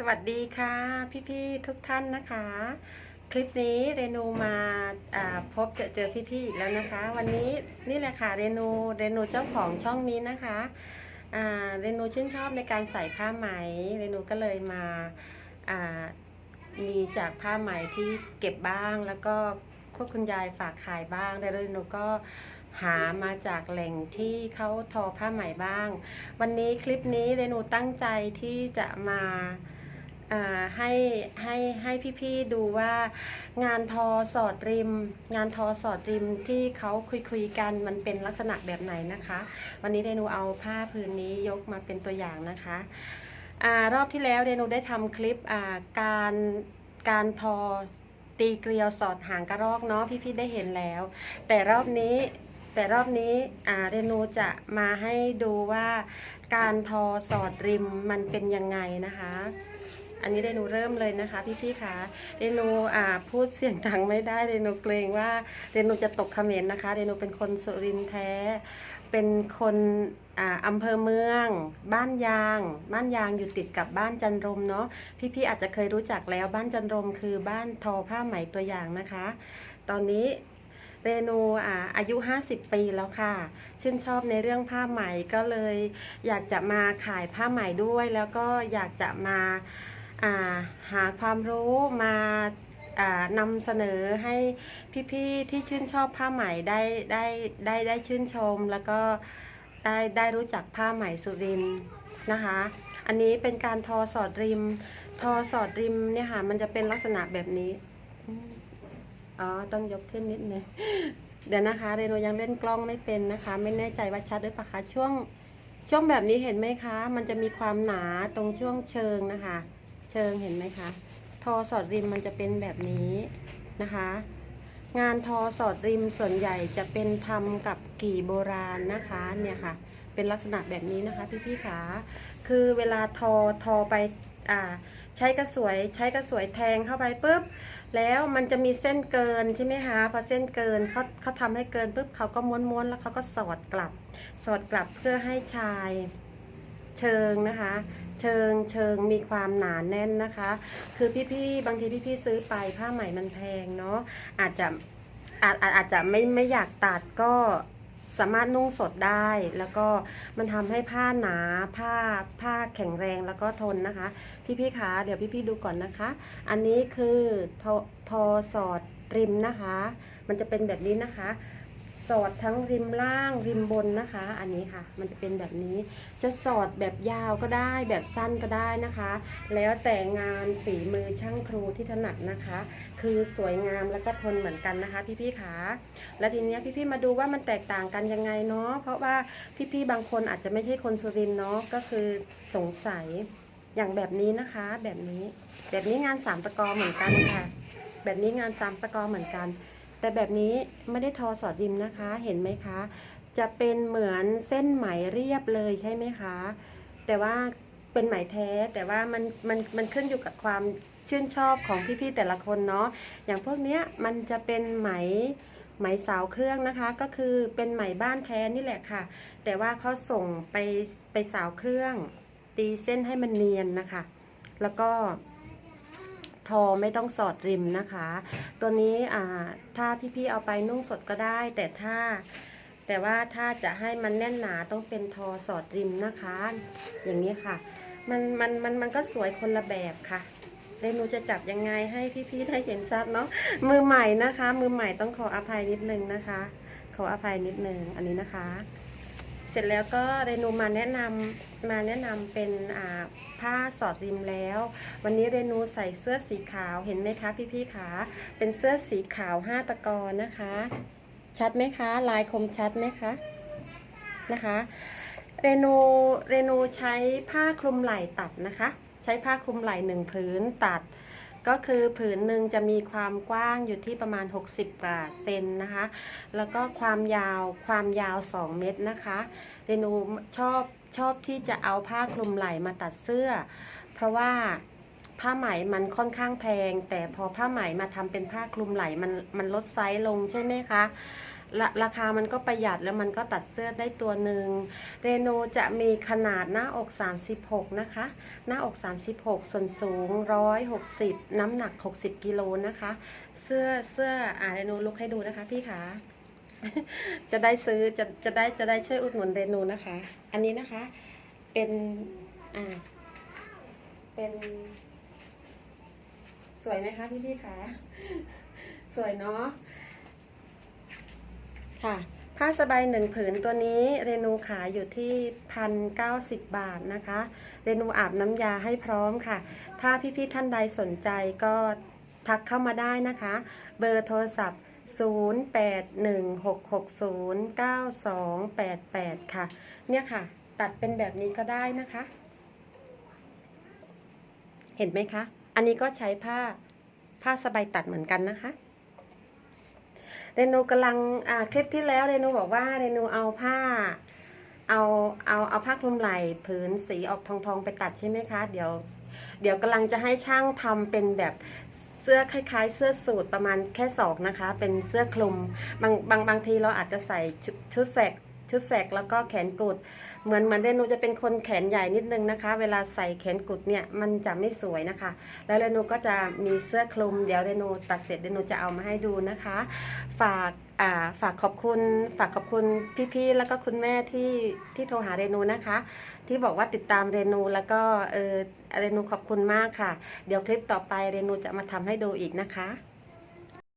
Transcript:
สวัสดีค่ะพี่ๆทุกท่านนะคะ คลิปนี้เรนูมาพบเจอเจอพี่ๆอีกแล้วนะคะ วันนี้นี่แหละค่ะเรนูเรนูเจ้าของช่องนี้นะคะเรนูชื่นชอบในการใส่ผ้าไหมเรนูก็เลยมามีจากผ้าไหมที่เก็บบ้าง แล้วก็ควบคุณยายฝากขายบ้างแล้วเรนูก็หามาจากแหล่งที่เขาทอผ้าไหมบ้าง วันนี้คลิปนี้เรนูตั้งใจที่จะมา ให้ให้ให้พี่ๆดูว่างานทอสอดริม งานทอสอดริมที่เขาคุยคุยๆกันมันเป็นลักษณะแบบไหนนะคะ วันนี้เรนูเอาผ้าผืนนี้ยกมาเป็นตัวอย่างนะคะอรอบที่แล้วเรนูได้ทำคลิปการการทอตีเกลียวสอดหางกระรอกเนาะพี่ๆได้เห็นแล้ว แต่รอบนี้แต่รอบนี้เรนูจะมาให้ดูว่าการทอสอดริมมันเป็นยังไงนะคะ อันนี้เรนูเริ่มเลยนะคะพี่ๆคะเรนูอ่าพูดเสียงดังไม่ได้เรนูเกรงว่าเรนูจะตกเขมรนะคะเรนูเป็นคนสุรินทร์แท้ เป็นคนอ่าอำเภอเมือง บ้านยาง บ้านยางอยู่ติดกับบ้านจันรมเนาะพี่ๆอาจจะเคยรู้จักแล้วบ้านจันรมคือบ้านทอผ้าไหมตัวอย่างนะคะ ตอนนี้ เรนูอ่าอายุ 50 ปีแล้วค่ะ ชื่นชอบในเรื่องผ้าไหมก็เลย อยากจะมาขายผ้าไหมด้วย แล้วก็อยากจะมาอ่าหาความรู้มาอ่านำเสนอให้พี่ๆที่ชื่นชอบผ้าไหมได้ได้ได้ได้ชื่นชม แล้วก็ได้ได้รู้จักผ้าไหมสุรินนะคะ อันนี้เป็นการทอสอดริม ทอสอดริมเนี่ยค่ะมันจะเป็นลักษณะแบบนี้ อ๋อ ต้องยกขึ้นนิดนึง เดี๋ยวนะคะ เรโนยังเล่นกล้องไม่เป็นนะคะ ไม่แน่ใจว่าชัดหรือเปล่าคะช่วง ช่วงแบบนี้เห็นไหมคะ มันจะมีความหนาตรงช่วงเชิงนะคะ เชิงเห็นไหมคะ ทอสอดริมมันจะเป็นแบบนี้นะคะ งานทอสอดริมส่วนใหญ่จะเป็นทำกับกี่โบราณนะคะ เนี่ยค่ะ เป็นลักษณะแบบนี้นะคะพี่ๆขาคือเวลาทอทอไป อ่าใช้กระสวยใช้กระสวยแทงเข้าไปปุ๊บ แล้วมันจะมีเส้นเกินใช่ไหมคะพอเส้นเกินเขาเขาทำให้เกินปุ๊บเขาก็ม้วนๆแล้วเขาก็สอดกลับ สอดกลับเพื่อให้ชายเชิงนะคะ เชิงเชิงมีความหนาแน่นนะคะ คือพี่ๆบางทีพี่ๆซื้อไปผ้าไหมมันแพงเนาะอาจจะอาจอาจอาจจะไม่ไม่อยากตัดก็ สามารถนุ่งสดได้ แล้วก็มันทำให้ผ้าหนาผ้าผ้าแข็งแรงแล้วก็ทนนะคะ พี่ๆคะเดี๋ยวพี่ๆดูก่อนนะคะ อันนี้คือทอทอสอดริมนะคะ มันจะเป็นแบบนี้นะคะ สอดทั้งริมล่างริมบนนะคะ อันนี้ค่ะ มันจะเป็นแบบนี้จะสอดแบบยาวก็ได้ แบบสั้นก็ได้นะคะ แล้วแต่งานฝีมือช่างครูที่ถนัดนะคะ คือสวยงามแล้วก็ทนเหมือนกันนะคะ พี่ๆคะแล้วทีเนี้ยพี่ๆมาดูว่ามันแตกต่างกันยังไงเนาะเพราะว่าพี่ๆบางคนอาจจะไม่ใช่คนสุรินเนาะก็คือสงสัยอย่างแบบนี้นะคะ แบบนี้แบบนี้งานสามตะกอเหมือนกันค่ะ แบบนี้งานสามตะกอเหมือนกัน แต่แบบนี้ไม่ได้ทอสอดริมนะคะ เห็นไหมคะ จะเป็นเหมือนเส้นไหมเรียบเลยใช่ไหมคะ แต่ว่าเป็นไหมแท้ แต่ว่ามันมันมันขึ้นอยู่กับความชื่นชอบของพี่ๆแต่ละคนเนาะ อย่างพวกเนี้ยมันจะเป็นไหมไหมสาวเครื่องนะคะ ก็คือเป็นไหมบ้านแท้นี่แหละค่ะ แต่ว่าเขาส่งไปไปสาวเครื่อง ตีเส้นให้มันเนียนนะคะ แล้วก็ ทอไม่ต้องสอดริมนะคะ ตัวนี้อ่าถ้าพี่ๆเอาไปนุ่งสดก็ได้ แต่ถ้าแต่ว่าถ้าจะให้มันแน่นหนาต้องเป็นทอสอดริมนะคะ อย่างนี้ค่ะ มันมันมันมันก็สวยคนละแบบค่ะเรนูจะจับยังไงให้พี่ๆได้เห็นชัดเนาะมือใหม่นะคะ มือใหม่ต้องขออภัยนิดนึงนะคะ ขออภัยนิดนึงอันนี้นะคะ ร็จแล้วก็เรนูมาแนะนำมาแนะนำเป็นผ้าสอดริมแล้ว วันนี้เรนูใส่เสื้อสีขาวเห็นไหมคะพี่ๆคะเป็นเสื้อสีขาวห้าตะกอนะคะ ชัดไหมคะ ลายคมชัดไหมคะนะคะเรนูเรนูใช้ผ้าคลุมไหล่ตัดนะคะ ใช้ผ้าคลุมไหล่หนึ่งผืนตัด ก็คือผืนหนึ่งจะมีความกว้างอยู่ที่ประมาณ 60กว่าเซนนะคะ แล้วก็ความยาวความยาว 2 เมตรนะคะเรนูชอบชอบที่จะเอาผ้าคลุมไหล่มาตัดเสื้อ เพราะว่าผ้าไหมมันค่อนข้างแพง แต่พอผ้าไหมมาทำเป็นผ้าคลุมไหล่มันมันลดไซส์ลงใช่ไหมคะ ราราคามันก็ประหยัดแล้วมันก็ตัดเสื้อได้ตัวหนึ่งเรโนจะมีขนาดหน้าอก 36 นะคะ หน้าอก 36 ส่วนสูง 160 น้ำหนัก 60 กิโลนะคะ เสื้อเสื้ออ่าเรโนลุกให้ดูนะคะพี่ขาจะได้ซื้อจะจะได้จะได้ช่วยอุดหนุนเรนูนะคะ อันนี้นะคะ เป็นอ่าเป็น สวยไหมคะพี่พี่ๆคะสวยเนาะ ค่ะ ผ้าสบายหนึ่งผืนตัวนี้เรนูขายอยู่ที่พันเก้าสิบบาทนะคะ เรนูอาบน้ำยาให้พร้อมค่ะ ถ้าพี่ๆท่านใดสนใจก็ทักเข้ามาได้นะคะ เบอร์โทรศัพท์ 0816609288 ค่ะ เนี่ยค่ะ ตัดเป็นแบบนี้ก็ได้นะคะ เห็นไหมคะ อันนี้ก็ใช้ผ้าผ้าสบายตัดเหมือนกันนะคะ เรนูกำลังคลิปที่แล้วเรนูบอกว่าเรนูเอาผ้า เอาเอาเอาผ้าคลุมไหล่ผืนสีออกทองทองไปตัดใช่ไหมคะ เดี๋ยวเดี๋ยวกำลังจะให้ช่างทำเป็นแบบเสื้อคล้ายๆ เสื้อสูทประมาณแค่ศอกนะคะ เป็นเสื้อคลุมบางบางบางทีเราอาจจะใส่ชุดชุดแสก ชุดแสกแล้วก็แขนกุด เหมือนเหมือนเรนูจะเป็นคนแขนใหญ่นิดนึงนะคะ เวลาใส่แขนกุดเนี่ยมันจะไม่สวยนะคะ แล้วเรนูก็จะมีเสื้อคลุมเดี๋ยวเรนูตัดเสร็จเรนูจะเอามาให้ดูนะคะ ฝากอ่าฝากขอบคุณ ฝากขอบคุณพี่ๆแล้วก็คุณแม่ที่ที่โทรหาเรนูนะคะ ที่บอกว่าติดตามเรนูแล้วก็เออเรนูขอบคุณมากค่ะ เดี๋ยวคลิปต่อไปเรนูจะมาทำให้ดูอีกนะคะ